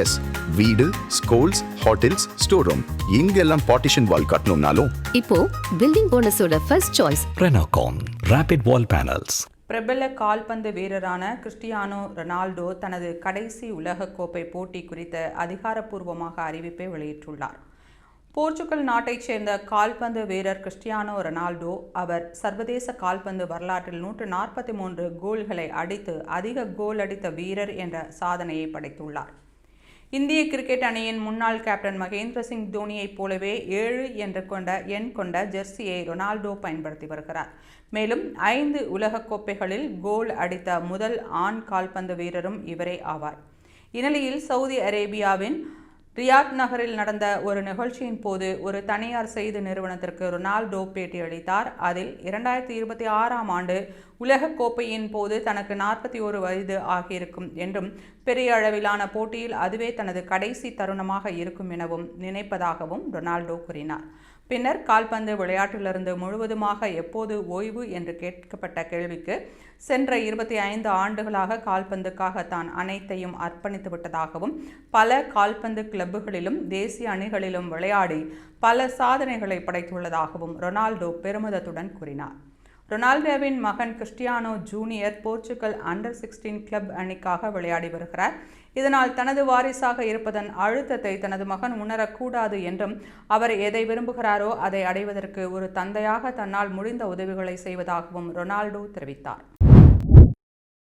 S வீடு schools hotels store room இங்கெல்லாம் partition wall கட்டணும்னாலும். இப்போ building போனஸோட first choice Renocon Rapid Wall Panels. பிரபல கால்பந்து வீரரான கிறிஸ்டியானோ ரொனால்டோ தனது கடைசி உலகக்கோப்பை போட்டி குறித்த அதிகாரப்பூர்வமாக அறிவிப்பை வெளியிட்டுள்ளார். போர்ச்சுகல் நாட்டைச் சேர்ந்த கால்பந்து வீரர் கிறிஸ்டியானோ ரொனால்டோ அவர் சர்வதேச கால்பந்து வரலாற்றில் நூற்று நாற்பத்தி மூன்று கோல்களை அடித்து அதிக கோல் அடித்த வீரர் என்ற சாதனையை படைத்துள்ளார். இந்திய கிரிக்கெட் அணியின் முன்னாள் கேப்டன் மகேந்திர சிங் தோனியைப் போலவே ஏழு என்று கொண்ட எண் கொண்ட ஜெர்சியை ரொனால்டோ பயன்படுத்தி வருகிறார். மேலும் ஐந்து உலகக் கோப்பைகளில் கோல் அடித்த முதல் ஆண் கால்பந்து வீரரும் இவரே ஆவார். இந்நிலையில் சவுதி அரேபியாவின் ரியாத் நகரில் நடந்த ஒரு நிகழ்ச்சியின் போது ஒரு தனியார் செய்தி நிறுவனத்திற்கு ரொனால்டோ பேட்டியளித்தார் அதில் இரண்டாயிரத்தி இருபத்தி ஆறாம் ஆண்டு உலகக் கோப்பையின் போது தனக்கு நாற்பத்தி ஒரு வயது ஆகியிருக்கும் என்றும் பெரிய அளவிலான போட்டியில் அதுவே தனது கடைசி தருணமாக இருக்கும் எனவும் நினைப்பதாகவும் ரொனால்டோ கூறினார். பின்னர் கால்பந்து விளையாட்டிலிருந்து முழுவதுமாக எப்போது ஓய்வு என்று கேட்கப்பட்ட கேள்விக்கு சென்ற இருபத்தி ஐந்து ஆண்டுகளாக கால்பந்துக்காக தான் அனைத்தையும் அர்ப்பணித்து விட்டதாகவும் பல கால்பந்து கிளப்புகளிலும் தேசிய அணிகளிலும் விளையாடி பல சாதனைகளை படைத்துள்ளதாகவும் ரொனால்டோ பெருமிதத்துடன் கூறினார். ரொனால்டோவின் மகன் Cristiano junior Portugal under sixteen club அணிக்காக விளையாடி வருகிறார். இதனால் தனது வாரிசாக இருப்பதன் அழுத்தத்தை தனது மகன் உணரக்கூடாது என்றும் அவர் எதை விரும்புகிறாரோ அதை அடைவதற்கு ஒரு தந்தையாக தன்னால் முடிந்த உதவிகளை செய்வதாகவும் ரொனால்டோ தெரிவித்தார்.